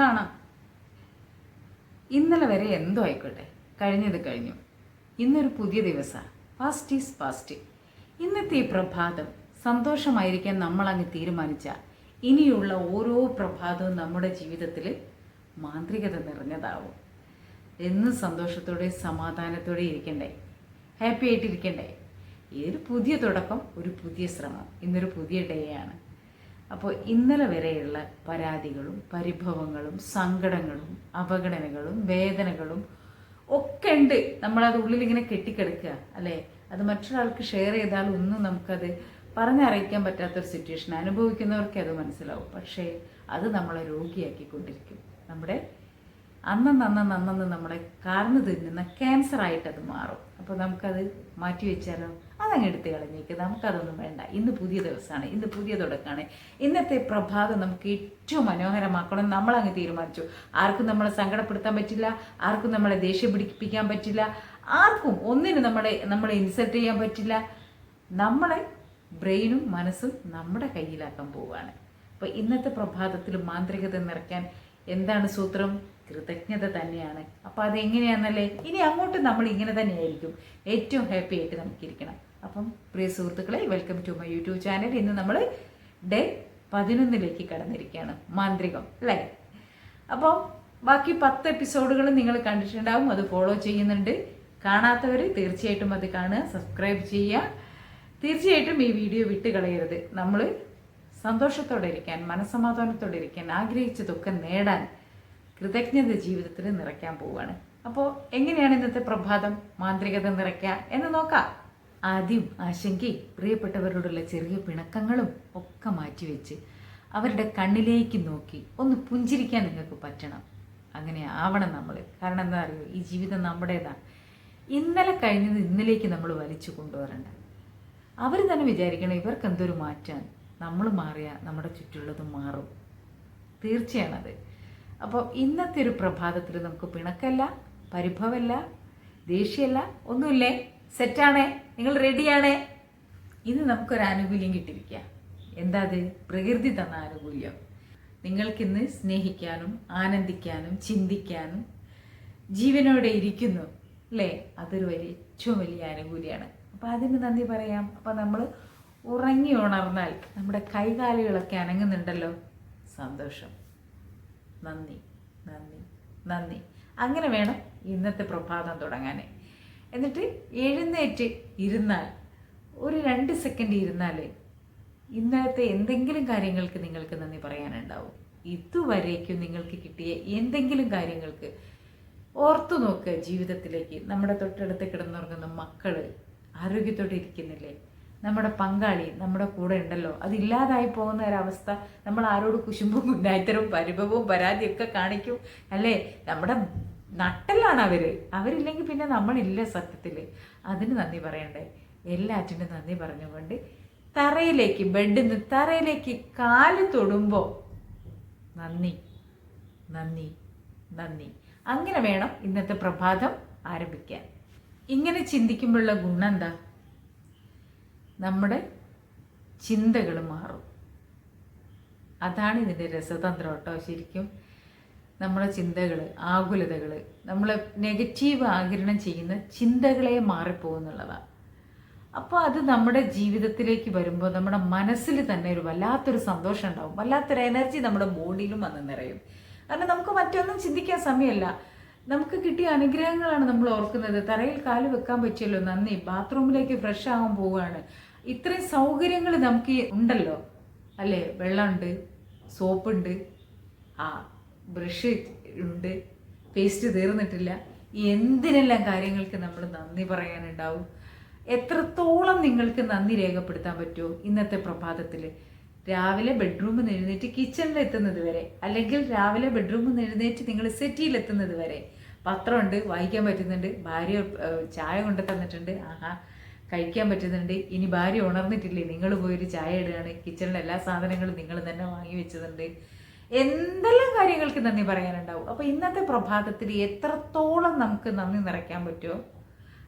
സുഖമാണ് ഇന്നലെ വരെ എന്തോ ആയിക്കോട്ടെ. കഴിഞ്ഞത് കഴിഞ്ഞു. ഇന്നൊരു പുതിയ ദിവസമാണ് ഫാസ്റ്റ് ഈസ് ഫാസ്റ്റ് ഇന്നത്തെ ഈ പ്രഭാതം സന്തോഷമായിരിക്കാൻ നമ്മൾ അങ്ങ് തീരുമാനിച്ച ഇനിയുള്ള ഓരോ പ്രഭാതവും നമ്മുടെ ജീവിതത്തിൽ മാന്ത്രികത നിറഞ്ഞതാവും. എന്നും സന്തോഷത്തോടെ സമാധാനത്തോടെ ഇരിക്കണ്ടേ. ഹാപ്പി ആയിട്ടിരിക്കണ്ടേ. ഏതൊരു പുതിയ തുടക്കം ഒരു പുതിയ ശ്രമം. ഇന്നൊരു പുതിയ ഡേ ആണ്. അപ്പോൾ ഇന്നലെ വരെയുള്ള പരാതികളും പരിഭവങ്ങളും സങ്കടങ്ങളും അപകടനകളും വേദനകളും ഒക്കെ ഉണ്ട്. നമ്മളത് ഉള്ളിൽ ഇങ്ങനെ കെട്ടിക്കിടക്കുക അല്ലേ? അത് മറ്റൊരാൾക്ക് ഷെയർ ചെയ്താൽ ഒന്നും നമുക്കത് പറഞ്ഞറിയിക്കാൻ പറ്റാത്തൊരു സിറ്റുവേഷൻ അനുഭവിക്കുന്നവർക്കേ അത് മനസ്സിലാവും. പക്ഷേ അത് നമ്മളെ രോഗിയാക്കിക്കൊണ്ടിരിക്കും. നമ്മുടെ അന്നന്ന് അന്നന്ന് അന്നന്ന് നമ്മളെ കാർന്ന് തിന്നുന്ന അത് മാറും. അപ്പോൾ നമുക്കത് മാറ്റി വെച്ചാലോ? അതങ്ങ് എടുത്ത് കളഞ്ഞേക്ക്. നമുക്കതൊന്നും വേണ്ട. ഇന്ന് പുതിയ ദിവസമാണ്. ഇന്ന് പുതിയ തുടക്കമാണ്. ഇന്നത്തെ പ്രഭാതം നമുക്ക് ഏറ്റവും മനോഹരമാക്കണം. നമ്മളങ്ങ് തീരുമാനിച്ചു. ആർക്കും നമ്മളെ സങ്കടപ്പെടുത്താൻ പറ്റില്ല. ആർക്കും നമ്മളെ ദേഷ്യം പിടിപ്പിക്കാൻ പറ്റില്ല. ആർക്കും ഒന്നിനും നമ്മളെ നമ്മളെ ഇൻസൾട്ട് ചെയ്യാൻ പറ്റില്ല. നമ്മളെ ബ്രെയിനും മനസ്സും നമ്മുടെ കയ്യിലാക്കാൻ പോവുകയാണ്. അപ്പോൾ ഇന്നത്തെ പ്രഭാതത്തിൽ മാന്ത്രികത നിറയ്ക്കാൻ എന്താണ് സൂത്രം? കൃതജ്ഞത തന്നെയാണ്. അപ്പോൾ അതെങ്ങനെയാണെന്നല്ലേ ഇനി അങ്ങോട്ട് നമ്മൾ ഇങ്ങനെ തന്നെയായിരിക്കും. ഏറ്റവും ഹാപ്പി ആയിട്ട് നമുക്കിരിക്കണം. അപ്പം പ്രിയ സുഹൃത്തുക്കളെ welcome to my YouTube channel ഇന്ന് നമ്മൾ ഡേ പതിനൊന്നിലേക്ക് കടന്നിരിക്കുകയാണ്. മാന്ത്രികം അല്ലേ? അപ്പം ബാക്കി പത്ത് എപ്പിസോഡുകൾ നിങ്ങൾ കണ്ടിട്ടുണ്ടാവും. അത് ഫോളോ ചെയ്യുന്നുണ്ട്. കാണാത്തവർ തീർച്ചയായിട്ടും അത് കാണുക സബ്സ്ക്രൈബ് ചെയ്യുക. തീർച്ചയായിട്ടും ഈ വീഡിയോ വിട്ട് കളയരുത്. നമ്മൾ സന്തോഷത്തോടെ ഇരിക്കാൻ മനസ്സമാധാനത്തോടെ ഇരിക്കാൻ ആഗ്രഹിച്ചതൊക്കെ നേടാൻ കൃതജ്ഞത ജീവിതത്തിൽ നിറയ്ക്കാൻ പോവുകയാണ്. അപ്പോൾ എങ്ങനെയാണ് ഇന്നത്തെ പ്രഭാതം? മാന്ത്രികത നിറയ്ക്കുക എന്ന് നോക്കാം. ആദ്യം ആശങ്കി പ്രിയപ്പെട്ടവരോടുള്ള ചെറിയ പിണക്കങ്ങളും ഒക്കെ മാറ്റിവെച്ച് അവരുടെ കണ്ണിലേക്ക് നോക്കി ഒന്ന് പുഞ്ചിരിക്കാൻ നിങ്ങൾക്ക് പറ്റണം. അങ്ങനെ ആവണം നമ്മൾ. കാരണം എന്താ അറിയോ? ഈ ജീവിതം നമ്മുടേതാണ്. ഇന്നലെ കഴിഞ്ഞത് ഇന്നലേക്ക് നമ്മൾ വലിച്ചു കൊണ്ടുവരണ്ട. അവർ തന്നെ വിചാരിക്കണം ഇവർക്ക് എന്തൊരു മാറ്റാൻ നമ്മൾ മാറിയാൽ നമ്മുടെ ചുറ്റുള്ളതും മാറും. തീർച്ചയാണത്. അപ്പോൾ ഇന്നത്തെ ഒരു പ്രഭാതത്തിൽ നമുക്ക് പിണക്കല്ല പരിഭവമല്ല ദേഷ്യമല്ല ഒന്നുമില്ലേ? സെറ്റാണേ? നിങ്ങൾ റെഡിയാണേ? ഇന്ന് നമുക്കൊരു ആനുകൂല്യം കിട്ടിയിരിക്കുക എന്താ അത്? പ്രകൃതി തന്ന ആനുകൂല്യം. നിങ്ങൾക്കിന്ന് സ്നേഹിക്കാനും ആനന്ദിക്കാനും ചിന്തിക്കാനും ജീവനോടെ ഇരിക്കുന്നു അല്ലേ? അതൊരു വലിയ ഏറ്റവും വലിയ ആനുകൂല്യമാണ് അപ്പോൾ അതിന് നന്ദി പറയാം. അപ്പോൾ നമ്മൾ ഉറങ്ങി ഉണർന്നാൽ നമ്മുടെ കൈകാലുകളൊക്കെ അനങ്ങുന്നുണ്ടല്ലോ? സന്തോഷം. നന്ദി നന്ദി നന്ദി. അങ്ങനെ വേണം ഇന്നത്തെ പ്രഭാതം തുടങ്ങാൻ എന്നിട്ട് എഴുന്നേറ്റ് ഇരുന്നാൽ ഒരു രണ്ട് സെക്കൻഡ് ഇരുന്നാൽ ഇന്നത്തെ എന്തെങ്കിലും കാര്യങ്ങൾക്ക് നിങ്ങൾക്ക് നന്ദി പറയാനുണ്ടാവും. ഇതുവരേക്കും നിങ്ങൾക്ക് കിട്ടിയ എന്തെങ്കിലും കാര്യങ്ങൾക്ക് ഓർത്തു നോക്കുക ജീവിതത്തിലേക്ക്. നമ്മുടെ തൊട്ടടുത്ത് കിടന്നുറങ്ങുന്ന മക്കൾ ആരോഗ്യത്തോടെ ഇരിക്കുന്നില്ലേ? നമ്മുടെ പങ്കാളി നമ്മുടെ കൂടെ ഉണ്ടല്ലോ. അതില്ലാതായി പോകുന്ന ഒരവസ്ഥ നമ്മൾ ആരോട് കുശുമ്പും മുന്നായിത്തരവും പരിഭവവും പരാതിയൊക്കെ കാണിക്കും അല്ലേ? നമ്മുടെ നട്ടലാണ് അവർ അവരില്ലെങ്കിൽ പിന്നെ നമ്മളില്ല സത്യത്തിൽ അതിന് നന്ദി പറയണ്ടേ? എല്ലാറ്റിനും നന്ദി പറഞ്ഞുകൊണ്ട് തറയിലേക്ക് ബെഡിൽ നിന്ന് തറയിലേക്ക് കാൽ തൊടുമ്പോൾ നന്ദി നന്ദി നന്ദി. അങ്ങനെ വേണം ഇന്നത്തെ പ്രഭാതം ആരംഭിക്കാൻ. ഇങ്ങനെ ചിന്തിക്കുമ്പോഴുള്ള ഗുണം എന്താ? നമ്മുടെ ചിന്തകൾ മാറും. അതാണ് ഇതിന്റെ രസതന്ത്രം കേട്ടോ. ശരിക്കും നമ്മുടെ ചിന്തകൾ ആകുലതകൾ നമ്മൾ നെഗറ്റീവ് ആകിരണം ചെയ്യുന്ന ചിന്തകളെ മാറിപ്പോകുന്നുള്ളതാണ് അപ്പോൾ അത് നമ്മുടെ ജീവിതത്തിലേക്ക് വരുമ്പോൾ നമ്മുടെ മനസ്സിൽ തന്നെ ഒരു വല്ലാത്തൊരു സന്തോഷം ഉണ്ടാവും. വല്ലാത്തൊരു എനർജി നമ്മുടെ ബോഡിയിലും വന്ന് നിറയും. കാരണം നമുക്ക് മറ്റൊന്നും ചിന്തിക്കാൻ സമയമല്ല. നമുക്ക് കിട്ടിയ അനുഗ്രഹങ്ങളാണ് നമ്മൾ ഓർക്കുന്നത്. തറയിൽ കാൽ വെക്കാൻ പറ്റിയല്ലോ. നന്ദി. ബാത്റൂമിലേക്ക് ഫ്രഷ് ആകാൻ പോവുകയാണ്. ഇത്രയും സൗകര്യങ്ങൾ നമുക്ക് ഉണ്ടല്ലോ. അല്ലേ? വെള്ളമുണ്ട് സോപ്പുണ്ട് ആ ബ്രഷ് ഉണ്ട് പേസ്റ്റ് തീർന്നിട്ടില്ല. എന്തിനെല്ലാം കാര്യങ്ങൾക്ക് നമ്മൾ നന്ദി പറയാനുണ്ടാവും? എത്രത്തോളം നിങ്ങൾക്ക് നന്ദി രേഖപ്പെടുത്താൻ പറ്റുമോ ഇന്നത്തെ പ്രഭാതത്തിൽ രാവിലെ ബെഡ്റൂമിൽ നിന്ന് എഴുന്നേറ്റ് കിച്ചണിൽ എത്തുന്നത് വരെ അല്ലെങ്കിൽ രാവിലെ ബെഡ്റൂമിൽ നിന്ന് എഴുന്നേറ്റ് നിങ്ങൾ സെറ്റിയിൽ എത്തുന്നത് വരെ. പത്രമുണ്ട് വായിക്കാൻ പറ്റുന്നുണ്ട് ഭാര്യ ചായ കൊണ്ട് തന്നിട്ടുണ്ട് ആഹാ. കഴിക്കാൻ പറ്റുന്നുണ്ട്. ഇനി ഭാര്യ ഉണർന്നിട്ടില്ലേ? നിങ്ങൾ പോയൊരു ചായ ഇടുകയാണ്. കിച്ചണിലെ എല്ലാ സാധനങ്ങളും നിങ്ങൾ തന്നെ വാങ്ങി വെച്ചതുണ്ട്. എന്തെല്ലാം കാര്യങ്ങൾക്ക് നന്ദി പറയാനുണ്ടാവും? അപ്പോൾ ഇന്നത്തെ പ്രഭാതത്തിൽ എത്രത്തോളം നമുക്ക് നന്ദി നിറയ്ക്കാൻ പറ്റുമോ?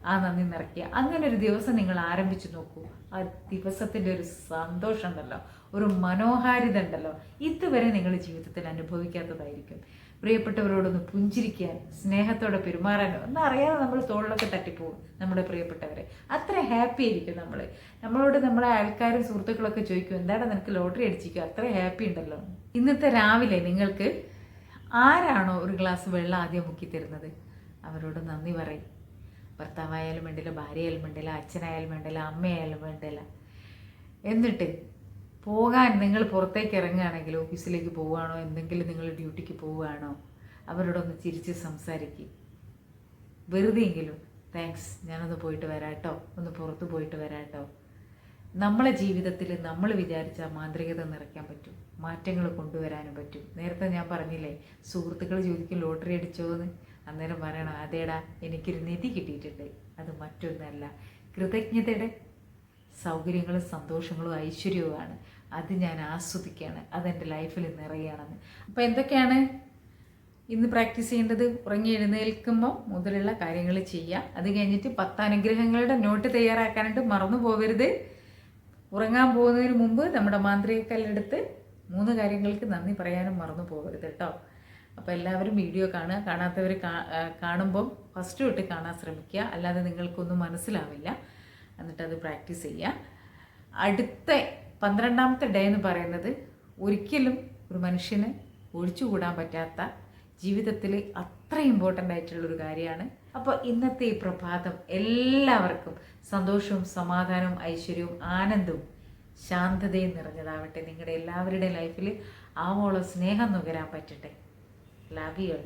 ആ നന്ദി നിറയ്ക്കുക. അങ്ങനെ ഒരു ദിവസം നിങ്ങൾ ആരംഭിച്ചു നോക്കൂ. ആ ദിവസത്തിന്റെ ഒരു സന്തോഷം ഉണ്ടല്ലോ. ഒരു മനോഹാരിത ഉണ്ടല്ലോ. ഇതുവരെ നിങ്ങൾ ജീവിതത്തിൽ അനുഭവിക്കാത്തതായിരിക്കും. പ്രിയപ്പെട്ടവരോടൊന്ന് പുഞ്ചിരിക്കാൻ സ്നേഹത്തോടെ പെരുമാറാനോ ഒന്നും അറിയാതെ നമ്മൾ തോളിലൊക്കെ തട്ടിപ്പോകും നമ്മുടെ പ്രിയപ്പെട്ടവരെ. അത്ര ഹാപ്പി ആയിരിക്കും നമ്മൾ നമ്മളോട് നമ്മളെ ആൾക്കാരും സുഹൃത്തുക്കളൊക്കെ ചോദിക്കും എന്താണ് നിനക്ക് ലോട്ടറി അടിച്ചിരിക്കും അത്ര ഹാപ്പി ഉണ്ടല്ലോ. ഇന്നത്തെ രാവിലെ നിങ്ങൾക്ക് ആരാണോ ഒരു ഗ്ലാസ് വെള്ളം ആദ്യം മുക്കി തരുന്നത്? അവരോട് നന്ദി പറയും. ഭർത്താവായാലും വേണ്ടില്ല ഭാര്യയായാലും വേണ്ടില്ല അച്ഛനായാലും വേണ്ടില്ല അമ്മയായാലും വേണ്ടില്ല. എന്നിട്ട് പോകാൻ നിങ്ങൾ പുറത്തേക്ക് ഇറങ്ങുകയാണെങ്കിൽ ഓഫീസിലേക്ക് പോവുകയാണോ എന്തെങ്കിലും നിങ്ങൾ ഡ്യൂട്ടിക്ക് പോവുകയാണോ അവരോടൊന്ന് ചിരിച്ച് സംസാരിക്കും. വെറുതെയെങ്കിലും താങ്ക്സ് ഞാനൊന്ന് പോയിട്ട് വരാട്ടോ ഒന്ന് പുറത്ത് പോയിട്ട് വരാട്ടോ നമ്മളെ ജീവിതത്തിൽ നമ്മൾ വിചാരിച്ച മാന്ത്രികത നിറയ്ക്കാൻ പറ്റും മാറ്റങ്ങൾ കൊണ്ടുവരാനും പറ്റും. നേരത്തെ ഞാൻ പറഞ്ഞില്ലേ സുഹൃത്തുക്കൾ ചോദിക്കും ലോട്ടറി അടിച്ചോന്ന് അന്നേരം പറയണം അതേടാ എനിക്കൊരു നിധി കിട്ടിയിട്ടുണ്ട് അത് മറ്റൊന്നല്ല. കൃതജ്ഞതയുടെ സൗകര്യങ്ങളും സന്തോഷങ്ങളും ഐശ്വര്യവുമാണ്. അത് ഞാൻ ആസ്വദിക്കുകയാണ്. അതെന്റെ ലൈഫിൽ നിറയുകയാണെന്ന്. അപ്പോൾ എന്തൊക്കെയാണ് ഇന്ന് പ്രാക്ടീസ് ചെയ്യേണ്ടത്? ഉറങ്ങി എഴുന്നേൽക്കുമ്പോൾ മുതലുള്ള കാര്യങ്ങൾ ചെയ്യുക. അത് കഴിഞ്ഞിട്ട് പത്ത് അനുഗ്രഹങ്ങളുടെ നോട്ട് തയ്യാറാക്കാനായിട്ട് മറന്നു പോകരുത്. ഉറങ്ങാൻ പോകുന്നതിന് മുമ്പ് നമ്മുടെ മാന്ത്രികക്കല്ലെടുത്ത് മൂന്ന് കാര്യങ്ങൾക്ക് നന്ദി പറയാനും മറന്നു പോകരുത് കേട്ടോ. അപ്പോൾ എല്ലാവരും വീഡിയോ കാണുക. കാണാത്തവർ കാണുമ്പം ഫസ്റ്റ് തൊട്ട് കാണാൻ ശ്രമിക്കുക. അല്ലാതെ നിങ്ങൾക്കൊന്നും മനസ്സിലാവില്ല. എന്നിട്ട് അത് പ്രാക്ടീസ് ചെയ്യുക അടുത്ത പന്ത്രണ്ടാമത്തെ ഡേ എന്ന് പറയുന്നത് ഒരിക്കലും ഒരു മനുഷ്യന് ഒഴിച്ചുകൂടാൻ പറ്റാത്ത ജീവിതത്തിൽ അത്ര ഇമ്പോർട്ടന്റ് ആയിട്ടുള്ളൊരു കാര്യമാണ്. അപ്പോൾ ഇന്നത്തെ ഈ പ്രഭാതം എല്ലാവർക്കും സന്തോഷവും സമാധാനവും ഐശ്വര്യവും ആനന്ദവും ശാന്തതയും നിറഞ്ഞതാവട്ടെ. നിങ്ങളുടെ എല്ലാവരുടെ ലൈഫിൽ ആവോളം സ്നേഹം നുകരാൻ പറ്റട്ടെ. Love you